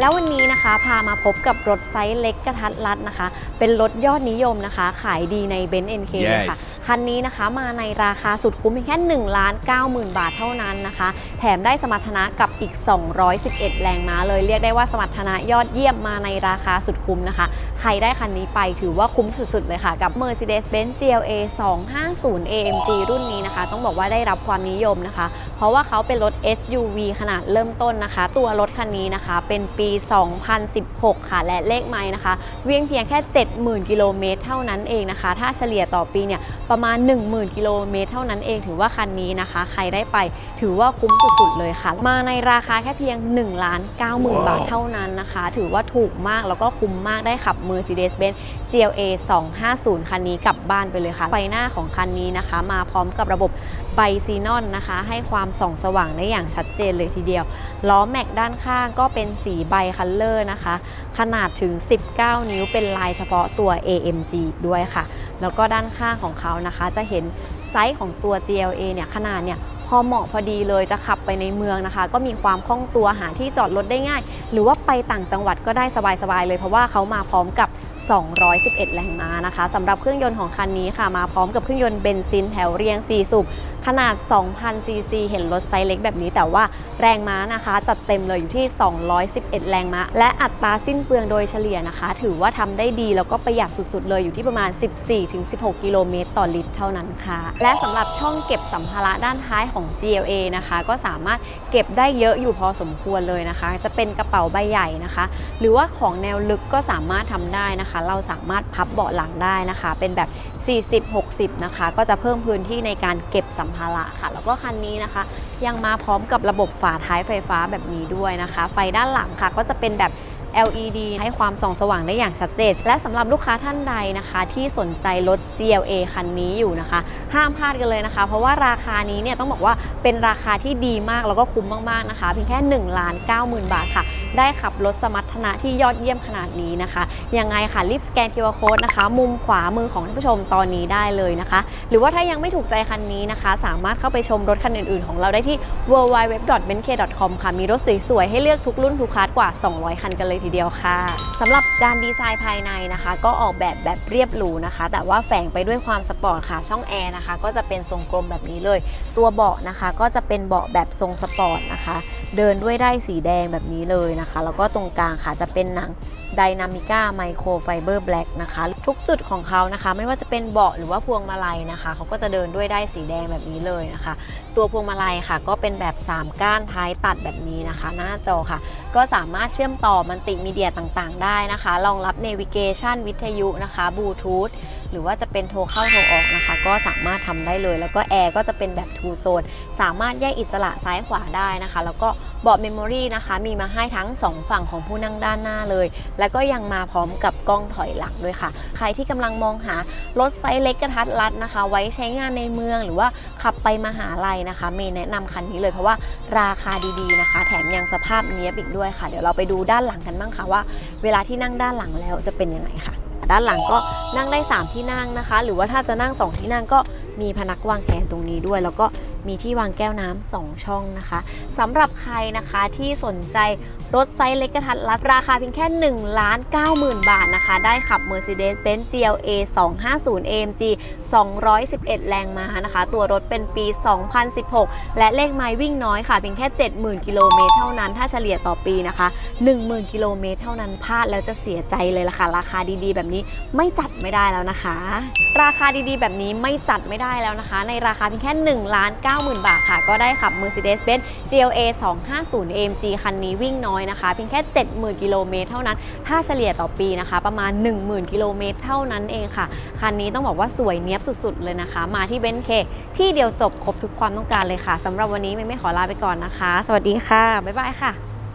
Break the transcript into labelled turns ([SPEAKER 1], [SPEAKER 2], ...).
[SPEAKER 1] แล้ววันนี้นะคะพามาพบกับรถไซส์เล็กกระทัดรัดนะคะ เป็นรถยอดนิยมนะคะ ขายดีใน b e n z NK เลยค่ะ
[SPEAKER 2] Yes
[SPEAKER 1] คันนี้นะคะมาในราคาสุดคุ้มเพียงแค่1ล้าน9 0,000 บาทเท่านั้นนะคะ แถมได้สมรรถนะกับอีก 211 แรงม้าเลยเรียกได้ว่าสมรรถนะยอดเยี่ยมมาในราคาสุดคุ้มนะคะ ใครได้คันนี้ไปถือว่าคุ้มสุดๆเลยค่ะ กับ Mercedes-Benz GLA 250 AMG รุ่นนี้นะคะ ต้องบอกว่าได้รับความนิยมนะคะ เพราะว่าเขาเป็นรถ SUV ขนาดเริ่มต้นนะคะ ตัวรถคันนี้นะคะเป็นปี 2016 ค่ะ และเลขไม้นะคะ เวียงเพียงแค่70,000 กิโลเมตรเท่านั้นเองนะคะ ถ้าเฉลี่ยต่อปีเนี่ยประมาณ 10,000 กิโลเมตรเท่านั้นเองถือว่าคันนี้นะคะ ใครได้ไปถือว่าคุ้มสุดๆเลยค่ะ มาในราคาแค่เพียง1ล้าน90,000 บาทเท่านั้นนะคะ ถือว่าถูกมากแล้วก็คุ้มมากได้ขับ Mercedes-Benz GLA 250 คันนี้กลับบ้านไปเลยค่ะ ไฟหน้าของคันนี้นะคะ มาพร้อมกับระบบไบซีนอนนะคะ ให้ความส่องสว่างได้อย่างชัดเจนเลยทีเดียว ล้อแม็กด้านข้างก็เป็นสีไบคัลเลอร์นะคะ ขนาดถึง 19 นิ้วเป็นลายเฉพาะตัว AMG ด้วยค่ะ แล้วก็ด้านข้างของเขานะคะจะเห็นไซส์ของตัว GLA เนี่ยขนาดเนี่ยพ อเหมาะพอดีเลยจะขับไปในเมืองนะคะ ก็มีความคล่องตัวหาที่จอดรถได้ง่าย หรือว่าไปต่างจังหวัดก็ได้สบายๆเลยเพราะว่าเขามาพร้อมกับ 211 แรงม้านะคะสำหรับเครื่องยนต์ของคันนี้ค่ะมาพร้อมกับเครื่องยนต์เบนซินแถวเรียง 4 สูบ ขนาด 2,000 ซีซีเห็นรถไซส์เล็กแบบนี้ แต่ว่าแรงม้านะคะ จัดเต็มเลยอยู่ที่ 211 แรงม้า และอัตราสิ้นเปลืองโดยเฉลี่ยนะคะ ถือว่าทำได้ดีแล้วก็ประหยัดสุดๆ เลยอยู่ที่ประมาณ 14-16 กิโลเมตรต่อลิตรเท่านั้นค่ะ และสำหรับช่องเก็บสัมภาระด้านท้ายของ GLA นะคะ ก็สามารถเก็บได้เยอะอยู่พอสมควรเลยนะคะ จะเป็นกระเป๋าใบใหญ่นะคะ หรือว่าของแนวลึกก็สามารถทำได้นะคะ เราสามารถพับเบาะหลังได้นะคะ เป็นแบบ 40-60 นะคะ ก็จะเพิ่มพื้นที่ในการเก็บสัมภาระค่ะ แล้วก็คันนี้นะคะ ยังมาพร้อมกับระบบฝาท้ายไฟฟ้าแบบนี้ด้วยนะคะ ไฟด้านหลังค่ะก็จะเป็นแบบ LED ให้ความส่องสว่างได้อย่างชัดเจน และสำหรับลูกค้าท่านใดนะคะ ที่สนใจรถ GLA คันนี้อยู่นะคะ ห้ามพลาดกันเลยนะคะ เพราะว่าราคานี้เนี่ยต้องบอกว่าเป็นราคาที่ดีมากแล้วก็คุ้มมากๆนะคะ เพียงแค่1ล้าน90,000 บาทค่ะ ได้ขับรถสมรรถนะที่ยอดเยี่ยมขนาดนี้นะคะ ยังไงค่ะรีบสแกน QR Code นะคะ มุมขวามือของท่านผู้ชมตอนนี้ได้เลยนะคะ หรือว่าถ้ายังไม่ถูกใจคันนี้นะคะ สามารถเข้าไปชมรถคันอื่นๆ ของเราได้ที่ www.benk.com ค่ะ มีรถสวยๆ ให้เลือกทุกรุ่นทุกคลาสกว่า 200 คันกันเลยทีเดียวค่ะสำหรับการดีไซน์ภายในนะคะ ก็ออกแบบแบบเรียบหรูนะคะ แต่ว่าแฝงไปด้วยความสปอร์ตค่ะช่องแอร์นะคะ ก็จะเป็นทรงกลมแบบนี้เลย ตัวเบาะนะคะ ก็จะเป็นเบาะแบบทรงสปอร์ตนะคะ เดินด้วยได้สีแดงแบบนี้เลยนะคะ แล้วก็ตรงกลางค่ะจะเป็นหนัง Dynamica Micro Fiber Black นะคะ ทุกจุดของเขานะคะ ไม่ว่าจะเป็นเบาะหรือว่าพวงมาลัยนะคะ เขาก็จะเดินด้วยได้สีแดงแบบนี้เลยนะคะ ตัวพวงมาลัยค่ะ ก็เป็นแบบ 3 ก้านท้ายตัดแบบนี้นะคะ หน้าจอค่ะ ก็สามารถเชื่อมต่อมัลติมีเดียต่างๆ ได้นะคะรองรับ Navigation วิทยุนะคะบลูทูธ หรือว่าจะเป็นโทรเข้าโทรออกนะคะ ก็สามารถทำได้เลย แล้วก็แอร์ก็จะเป็นแบบ Two Zone สามารถแยกอิสระซ้ายขวาได้นะคะ แล้วก็เบาะเมมโมรี่นะคะมีมาให้ทั้ง 2 ฝั่งของผู้นั่งด้านหน้าเลย แล้วก็ยังมาพร้อมกับกล้องถอยหลังด้วยค่ะ ใครที่กำลังมองหารถไซส์เล็กกระทัดรัดนะคะ ไว้ใช้งานในเมืองหรือว่าขับไปมหาลัยนะคะเมย์แนะนำคันนี้เลยเพราะว่าราคาดีๆนะคะ แถมยังสภาพเนี้ยบอีกด้วยค่ะ เดี๋ยวเราไปดูด้านหลังกันบ้างค่ะว่า เวลาที่นั่งด้านหลังแล้วจะเป็นยังไงค่ะ ด้านหลังก็นั่งได้ 3 ที่นั่งนะคะ หรือว่าถ้าจะนั่ง 2 ที่นั่งก็มีพนักวางแขนตรงนี้ด้วย แล้วก็มีที่วางแก้วน้ำสองช่องนะคะสำหรับ ใครนะคะที่สนใจรถไซส์เล็กกระทัดรัดราคาเพียงแค่1ล้าน90,000 บาทนะคะ ได้ขับ Mercedes-Benz GLA 250 AMG 211 แรงม้านะคะ ตัวรถเป็นปี 2016 และเลขไมล์วิ่งน้อยค่ะ เพียงแค่ 70,000 กิโลเมตรเท่านั้น ถ้าเฉลี่ยต่อปีนะคะ 10,000 กิโลเมตรเท่านั้นพลาดแล้วจะเสียใจเลยล่ะค่ะ ราคาดีๆ แบบนี้ไม่จัดไม่ได้แล้วนะคะ ราคาดีๆ แบบนี้ไม่จัดไม่ได้แล้วนะคะ ในราคาเพียงแค่1ล้าน90,000 บาทค่ะ ก็ได้ขับ Mercedes-Benz GLA 250 AMG คันนี้วิ่งน้อยนะคะ เพียงแค่ 70,000 กิโลเมตรเท่านั้น ถ้าเฉลี่ยต่อปีนะคะ ประมาณ 10,000 กิโลเมตรเท่านั้นเองค่ะ คันนี้ต้องบอกว่าสวยเนี้ยบสุดๆ เลยนะคะ มาที่เบนเคที่เดียวจบครบทุกความต้องการเลยค่ะสำหรับวันนี้ไม่ไม่ขอลาไปก่อนนะคะ สวัสดีค่ะ บ๊ายบายค่ะ